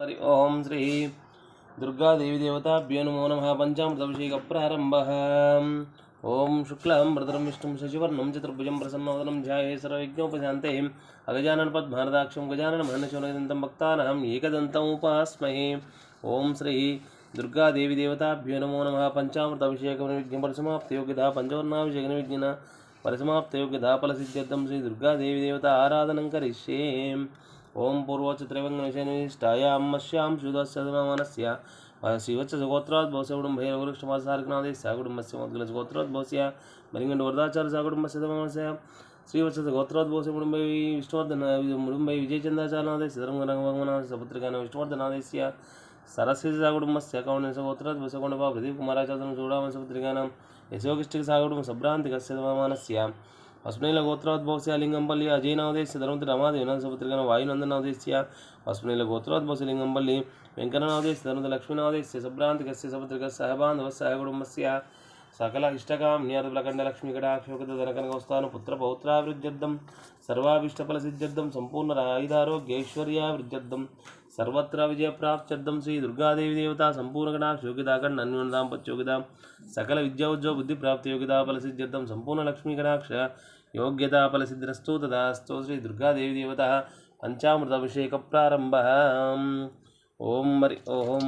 హరి ఓం శ్రీ దుర్గాదేవి దేవతాభ్యో నమో నమ పంచామృతాభిషేక ప్రారంభ ఓం శుక్లం భద్రం విష్ణుం శశివర్ణం చతుర్భుజం ప్రసన్నోదనం ధ్యాయే సర్వవిఘ్నోపశాంతే అగజానన పద్మారదాక్షం గజానన మహనశోనదంతం భక్తానాం ఏకదంతం ఉపాస్మహే ఓం శ్రీ దుర్గాదేవి దేవతాభ్యో నమో నమ పంచామృతభిషేక విఘ్న పరిసమాప్తియోగ్యత పంచవర్ణాభిషేక విజ్ఞాన పరిసమాప్తయోగ్యత ఫలసిద్ధ్యర్థం శ్రీ దుర్గాదేవి దేవత ఆరాధనం కరిష్యే ఓం పూర్వోచ్చత్రైవంగనిష్టాయామశ్యాం శుధస్యమానస్య శివచ్చగోత్రాద్భవస్య కుటుంబైరవృక్షమాసార్గనాథస్య కుటుంబస్య మద్గలగోత్రోద్భవస్య మరింగండి వరదాచార్య సా కుటుంబస్య తమస్య శ్రీవత్స గోత్రోద్భవస్య ముడుంబై విష్ణువర్ధన కుటుంబై విజయచంద్రాచార్యనాథస్య ధర్మరంగభగవనాథ సపుత్రికాన విష్ణువర్ధనాథస్య సరస్వతి సా కుటుంబస్య కౌండస్య గోత్రోద్భవస్య ప్రదీప్ కుమారాచార్యం చూడామని యశోకిష్టికి సాగుడు సా కశ్యమానస్య సభ్రాంతికస్య తమానస్య అస్మనీల గోత్రోద్భవస్య లింగంపల్లి అజయనవదేశ్య ధర్మతి రమాదేవి సముద్రగణ వాయునందనవదేశ్య అస్మనీల గోత్రోద్భవస్య లింగంపల్లి వెంకటనవదేశ్య ధర్మతి లక్ష్మీనవదేశ్య సభ్రాంతికస్య సముద్రక సహబాంధవస్య కుటుంబస్య లక్ష్మి ఇష్టకామ్యార్థులకండ లక్ష్మీకటాక్షోకత ధనకనకవస్థాను పుత్ర పౌత్రాభివృద్ధ్యర్థం సర్వాభిష్టఫలసిద్ధ్యర్థం సంపూర్ణ ఆయుధారోగ్యైశ్వర్యాభివృద్ధ్యర్థం సర్వత్ర విజయప్రాప్త్యర్థం శ్రీ దుర్గాదేవి దేవత సంపూర్ణ కటాక్షోగితాకండ అన్యోన్యతాం పత్యోగిత సకల విద్యా ఉద్యోగ బుద్ధి ప్రాప్తి యోగ్యతా ఫలసిద్ధ్యర్థం సంపూర్ణ లక్ష్మీ కటాక్ష యోగ్యతా ఫలసిద్ధిరస్తు తదాస్తు శ్రీ దుర్గాదేవి దేవత పంచామృతాభిషేక ప్రారంభ ఓం మరి ఓం.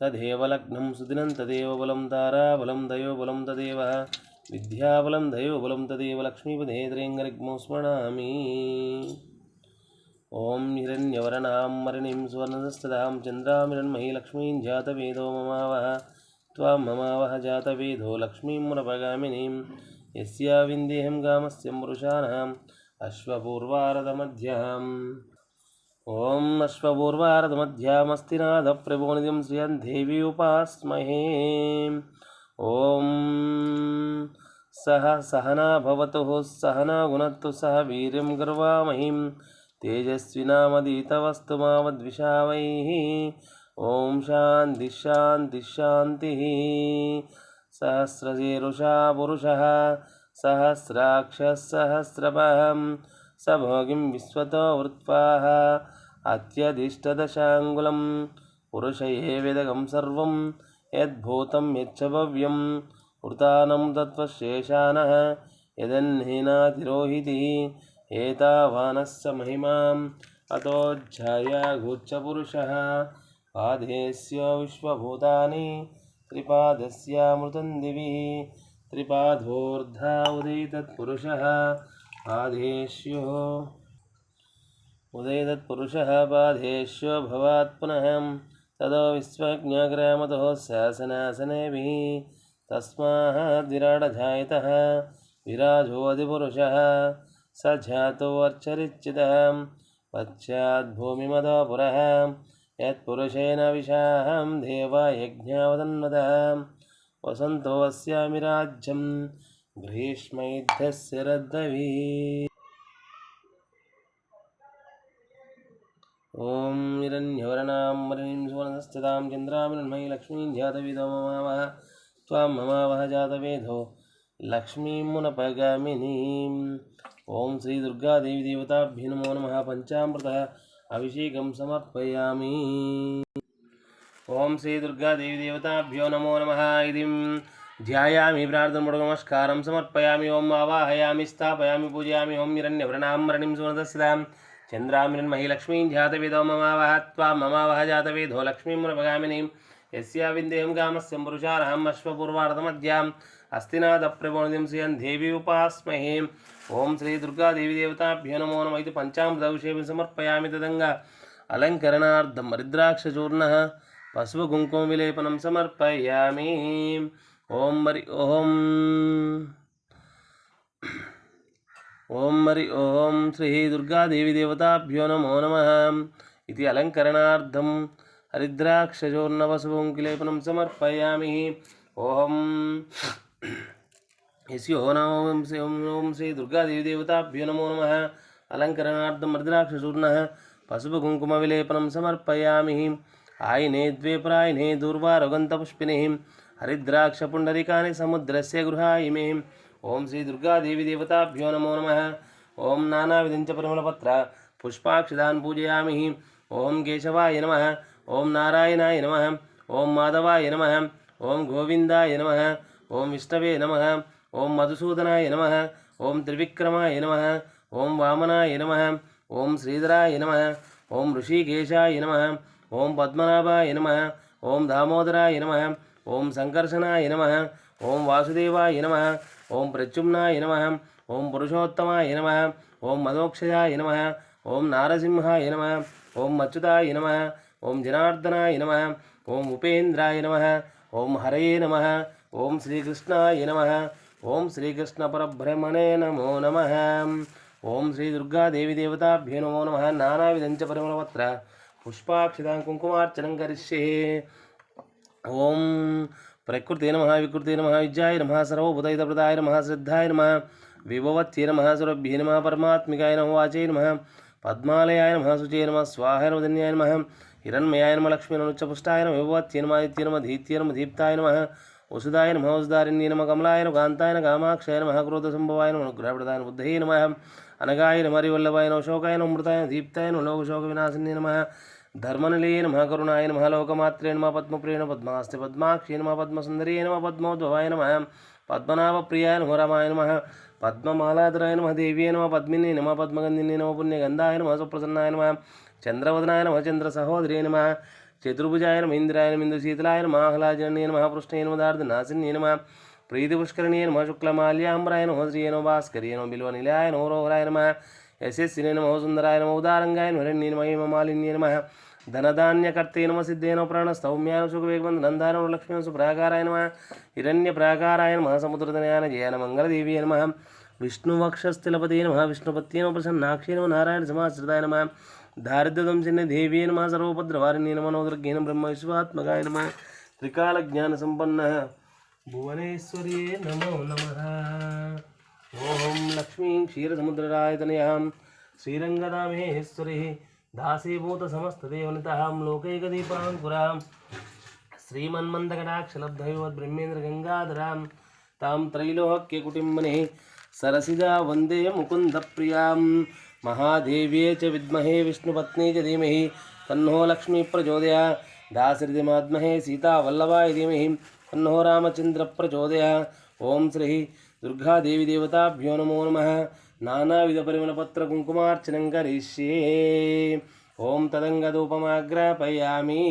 तदेव लग्नं सुदिनं तदेव बलं ताराबलं दयोबलं तदेव विद्याबलं दयोबलं तदेव लक्ष्मीपदेन्द्रेङ्गलिग्मौ स्मरामि ॐ हिरण्यवरणां मरणिं सुवर्णदस्तदां चन्द्रामिरण्मयि लक्ष्मीं जातवेदो ममावः त्वां ममावः जातवेदो लक्ष्मीं मुरपगामिनीं यस्या विन्देहं गामस्य मृषाणाम् अश्वपूर्वारदमध्यम् ॐ अश्वपूर्वारधमध्यामस्तिनादप्रभोनिधिं श्रियं देवी उपास्महे ओ सह सहना भवतु, सहना गुणत्तु, सह वीर्यं गर्वामहिं। तेजस्विनामदीतवस्तु मामद्विषावैः। ॐ शान्ति शान्ति, शान्तिः। सहस्रशीरुषा पुरुषः सहस्राक्षः सहस्रपहं स भोगिं विश्वतो वृत्वाः अत्यधिष्टदशाङ्गुलं पुरुष एवेदगं सर्वं यद्भूतं यच्च भव्यं वृतानं तत्त्वशेषानः यदह्निनातिरोहितिः एतावानस्य महिमाम्। अतोज्झायाघोच्चपुरुषः पादेस्य विश्वभूतानि त्रिपादस्यामृतं दिविः। त्रिपादोर्धा उदयि तत्पुरुषः पादेश्यो उदयतत्पुरुषः भवात्न भवात् पुनः तदो विस्मज्ञाग्रामतः शासनासनेभिः तस्माद्विराडजायतः विराजोऽधिपुरुषः स ध्यातोऽर्चरिच्युतः पश्चाद्भूमिमदोपुरः यत्पुरुषेण विशाहं देवयज्ञावदन्वदः वसन्तोऽस्यामिराज्यं ग्रीष्मैध्यस्य रद्दवी ॐ निरन्यवरणां मरणिं सुवर्णस्थितां चन्द्रामिरण्मयि लक्ष्मीं ध्यातविदो ममावः त्वां ममावः जातवेधो लक्ष्मीं मुनपगामिनीम् ॐ श्रीदुर्गादेवी देवताभ्य नमो नमः पञ्चामृतः अभिषेकं समर्पयामि ॐ श्रीदुर्गादेवी देवताभ्यो नमो नमः इति ध्यायामि प्रार्थनमुडनमस्कारं समर्पयामि ॐ आवाहयामि स्थापयामि पूजयामि ॐ निरन्यवरणां मरणिं सुवर्णस्थितां चन्द्रामिन्महि लक्ष्मीं जातवेदो ममावह मम वह जातवेदो लक्ष्मीमुरभगामिनीं यस्या विन्देहं गामस्य पुरुषारहम् अश्वपूर्वार्धमध्याम्। अस्तिनादप्रवणदिं श्रियन् देवी उपास्महे। ॐ श्री दुर्गादेवीदेवताभ्यो नमो नम इति पञ्चामृतविषयं समर्पयामि तदङ्ग। अलङ्करणार्धं हरिद्राक्षचूर्णः पशुकुङ्कुमविलेपनं समर्पयामि। ॐ मरी ओम ओम हरि ओम श्री दुर्गादेवी देवताभ्यो नमो नम इति अलङ्करणार्थं हरिद्राक्षजोर्णवसुपुङ्किलेपनं समर्पयामि। ओम। इसी ओ नाम ओम श्री ओम ओम श्री दुर्गादेवी देवताभ्यो नमो नमः। अलङ्करणार्थं कुंकुम विलेपन समर्पयामि। आयिने द्वे प्रायिने दुर्वारोगन्तपुष्पिनिः हरिद्राक्षपुण्डरिकानि समुद्रस्य गृहायिमे। ओम श्री दुर्गा देवी देवताभ्यो नमो नम ओम नानाविधञ्च परमलपत्र पुष्पाक्षदान् पूजयामि ओम केशवाय नम ओम नारायणाय नम ओम माधवाय नम ओम गोविंदाय नम ओम विष्णवे नम ओम मधुसूदनाय नम ओम त्रिविक्रमाय नम ओम वामनाय नम ओम श्रीधराय नम ओम ऋषिकेशाय नम ओम पद्मनाभाय नम ओम दामोदराय नम ओम संकर्षणाय नम ओम वासुदेवाय नम ఓం ప్రత్యుమ్నాయ నమ ఓం పురుషోత్తమాయ నమ ఓం మధోక్షయాయ నమ ఓం నారసింహాయ నమ ఓం మచ్యుతాయ నమ ఓం జనార్దనాయ నమ ఓం ఉపేంద్రాయ నమ ఓం హరయే నమ ఓం శ్రీకృష్ణాయ నమ ఓం శ్రీకృష్ణ పరబ్రహ్మణే నమో నమ ఓం శ్రీ దుర్గాదేవి దేవతాభ్యో నమో నమ నానావిధంచ పరిమళపత్ర పుష్పాక్షితాం కుంకుమార్చనం కరిష్యే ఓం प्रकृति नम, विकृति नम विद्याय नम सर्वभूतहितप्रदाय नम, श्रद्धाय नम, विभवत्य नम, सुरभ्य नम, परमात्मकाय नम, वाचय नम पद्मालय नम, शुचय नम, स्वाहाय नम, धन्याय नम, हिरण्मयाय नम लक्ष्मी नमुच्चपुष्टाय नम, विभवत्य नम, आदित्ये नम, धीत्ये नम, दीप्ताय नम वसुदाय नम वसुदारिण्य नम, कमलाय नम कांताय नम, कामाक्षाय नम क्रोध संभवाय नम अनुग्रह अनुग्रहप्रदाय बुद्धये नम, अनगाय नम, हरिवल्लभाय नम, अशोकाय नम मृताय दीप्ताय नम लोकशोक लोकशोकविनाशिन्ये नम నమ లోకశోక వినాశిన్యే నమ ధర్మనిలయే నమ కరుణాయ నమ లోకమాత్రే నమ పద్మప్రియ నమ పద్మాస్తి పద్మాక్షి నమ పద్మసుందరీ నమ పద్మోద్భవాయ నమ పద్మనాభప్రియాయ నమ రమాయ నమ పద్మమాలాధరాయ నమ దేవ్యే నమ పద్మిని నమ పద్మగంధిని నమ పుణ్యగంధాయ నమ సుప్రసన్నాయ నమ చంద్రవదనాయ నమ చంద్ర సహోదరి నమ చతుర్భుజాయ నమ ఇంద్రాయ నమ ఇందు శీతలాయ నమ ఆహ్లాజనీయ నమ పృష్ణే నమ దార్ధనాశిన్యే నమ ప్రీతిపుష్కరణీయ నమ శుక్లమాల్యాంబరాయ నమ శ్రీయ నమ భాస్కర్య నమ బిల్వనిలయాయ నమ రోహరాయ నమ యశస్వినే నమ సుందరాయ నమ ఉదారంగాయ నమ హిరణ్య నమ హేమ నమ ధనధాన్యకర్తే నమ ప్రాణ సౌమ్యాన ప్రాణస్థౌమ్యాన సుఖవేగవంత నందాన లక్ష్మీ సుప్రాకారాయ నమ హిరణ్య ప్రాకారాయ నమ సముద్రదనయాన జయాన మంగళదేవి నమ విష్ణువక్షస్థిలపతే నమ విష్ణుపత్యే నమ ప్రసన్నాక్షే నమ నారాయణ సమాశ్రితాయ నమ దారిద్ర్యంశన్య దేవీ నమ సర్వోపద్రవారిణ్య నమ నోదర్గేన బ్రహ్మ విశ్వాత్మకాయ నమ త్రికాల జ్ఞాన సంపన్న భువనేశ్వర్యే నమో నమ ఓం లక్ష్మీ క్షీరసముద్రరాయతనయాం శ్రీరంగరామేశ్వరి दासीभूत समस्तदेवनितहं लोकैकदीपाङ्कुरां श्रीमन्मन्दकटाक्षलब्धैवद्ब्रह्मेन्द्रगङ्गाधरां तां त्रैलोक्यकुटिम्बने सरसिदा मुकुंद प्रिया महादेव्ये च विद्महे विष्णुपत्नी च धीमहि। तन्नो लक्ष्मीप्रचोदया। सीता सीतावल्लभाय धीमहि। तन्नो रामचन्द्रप्रचोदया। ओम श्री दुर्गादेवीदेवताभ्यो नमो नमः। నానావిధ పరిమళ పత్ర కుంకుమార్చనం కరిష్యే ఓం తదంగదూపమాగ్రాపయామి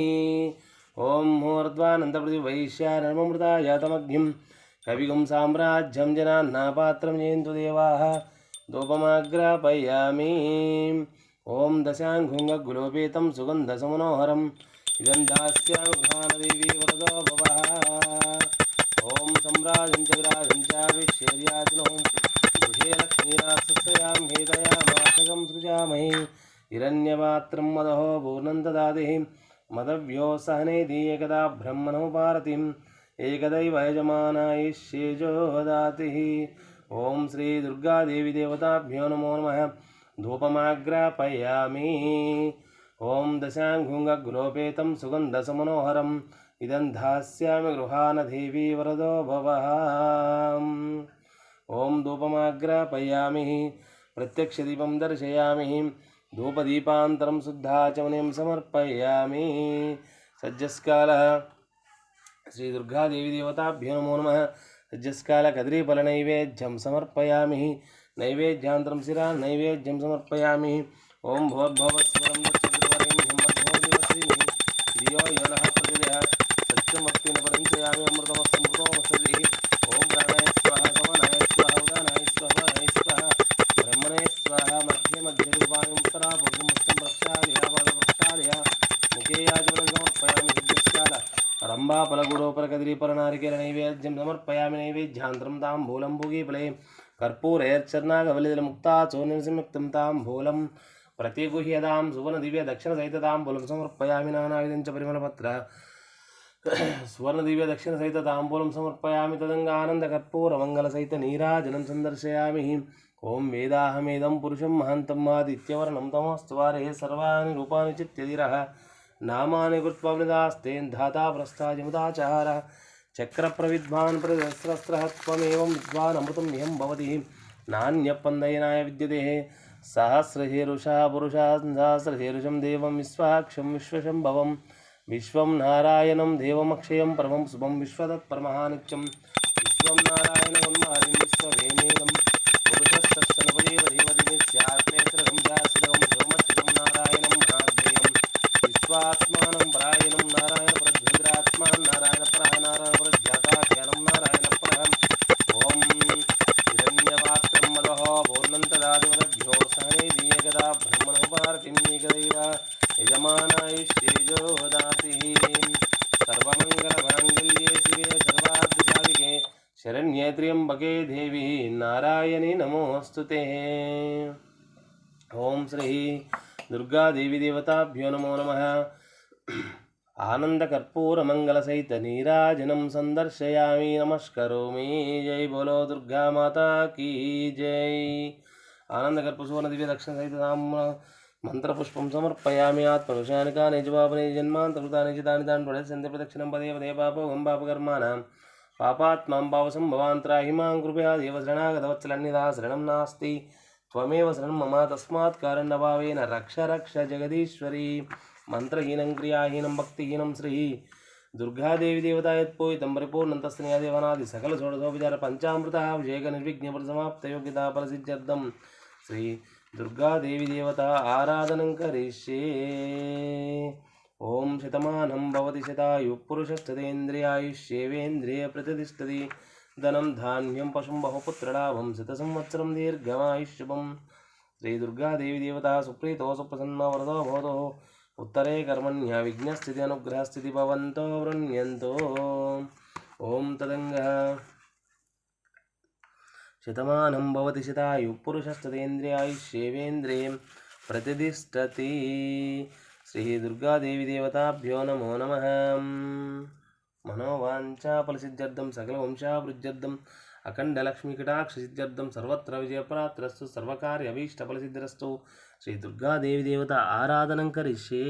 ఓం మూర్ధ్వానందపృతి వైశ్యానమృతాయాతమగ్నిం కవిగుం సామ్రాజ్యం జనాన్నాపాత్రం జయంతు దేవా దూపమాగ్రాపయామి ఓం దశాంఘుంగగులోపేతం సుగంధసమనోహరం ఇదం దాస్యామి వరదో భవ ఓం సమ్రాజం చ విరాజం చావిక్షేర్యాచనం हेतयां हेतयामाशकं सृजामहे। हिरण्यमात्रं मदहो सहने ददातिः मदव्योसहने एकदा ब्रह्मणोपारतिम् एकदैव यजमानाय शेजो ददातिः ॐ श्रीदुर्गादेवीदेवताभ्यो नमो नमः। धूपमाग्रापयामि। ॐ दशाङ्घुङ्गगुलोपेतं सुगन्धसमनोहरम्। इदं धास्यामि गृहान देवी वरदो भवः। ॐ धूपमाग्रापयामि। प्रत्यक्ष दीपम दर्शयामी। धूपदीपान्तरं शुद्धाचमनीं समर्पयामि। सज्जस्कालः श्रीदुर्गादेवीदेवताभ्यो नमो नमः। सज्जस्कालकदरीफलनैवेद्यं समर्पयामि। नैवेद्यान्तरं शिरा नैवेद्यं समर्पयामि। ॐ भोद्भवस्वरं धियो यो नः प्रतिदयः सत्यमत्तेन परिञ्चयामि अमृतमस्तमृतोमसतिः ॐ प्राणाय स्वाह రంభా ఫలగుడోపర కదిరీపర నారికేల నైవేద్యం సమర్పయామి నైవేద్యాంతరం తాంబూలం భూగీఫలే కర్పూరేర్చర్నాగవలిదల ముక్తా చోర్నిర్సంయుక్తం తాంబూలం ప్రతిగుహ్యదాం సువర్ణ దివ్య దక్షిణ సహిత తాంబూలం సమర్పయామి నానావిధం చ పరిమళపత్ర సువర్ణ దివ్య దక్షిణ नामानि कृत्वा धाता भ्रष्टाजमुदाचारः चक्र प्रदस्रस्रः त्वमेवं विद्वानमृतं निहं भवति। नान्यपन्दयनाय विद्यते। सहस्रशीरुषा पुरुषः सहस्रशीर्षं देवं विश्वाक्षं विश्वशम्भवं। विश्वं नारायणं देवमक्षयं परमं शुभं विश्वतत्परमहानित्यं विश्वं नारायणवन्मारिं विश्ववेमेनं पुरुषस्तस्य नारायणं ఆత్మానం నారాయణ ప్రధ్వేంద్రాత్మాన్ నారాయణ दुर्गादेवीदेवताभ्यो नमो नमः आनन्दकर्पूरमङ्गलसहितनीराजनं सन्दर्शयामि नमस्करोमि जय बोलो दुर्गा माता की जय आनन्दकर्पूरदिव्यदक्षिणसहितनाम मन्त्रपुष्पं समर्पयामि आत्मविषयानिकानि च पापनि जन्मान्तकृतानि च तानि तानि प्रदर्शन्ति प्रदक्षिणं पदे पदे पापं पापकर्माणां पापात्मां पावसम्भवान् त्राहि मां कृपया देव शरणागतवत्सलन्यदा शरणं नास्ति త్వమేవ శరణం మమ తస్మాత్ కారణభావేన రక్ష రక్ష జగదీశ్వరి మంత్రహీనం క్రియాహీనం భక్తిహీనం శ్రీ దుర్గాదేవి దేవతాయత్పోయి తం పరిపూర్ణంత స్నేహదేవనాది సకల షోడశోపచార పంచామృత అభిషేక నిర్విఘ్న పరిసమాప్త యోగ్యత పరిసిద్ధ్యర్థం శ్రీ దుర్గాదేవి దేవత ఆరాధనం కరిష్యే ఓం శతమానం భవతి శతాయు పురుషస్తదేంద్రియాయుష్యేవేంద్రియ ప్రతిష్టది ధనం ధాన్యం పశుం బహుపుత్రలాభం శతసంవత్సరం దీర్ఘమాయుష్యం శ్రీ దుర్గాదేవి దేవత సుప్రీతో సుప్రసన్న వరదో భవతో ఉత్తరే కర్మణ్య విఘ్నస్థితి అనుగ్రహస్థితి భవంతో వృణ్యంతో ఓం తదంగ శతమానం భవతి శతాయు పురుషస్తేంద్రియాయుష్యేవేంద్రే ప్రతిష్టతి శ్రీ దుర్గాదేవి దేవతాభ్యో నమో నమ మనోవాంఛాఫలసిద్ధ్యర్థం సకల వంశాభివృద్ధ్యర్థం అఖండ లక్ష్మీ కటాక్ష సిద్ధ్యర్థం సర్వత్ర విజయపరాత్రస్సు సర్వకార్యభీష్టఫలసిద్ధిరస్తు. శ్రీ దుర్గాదేవి దేవత ఆరాధనం కరిషే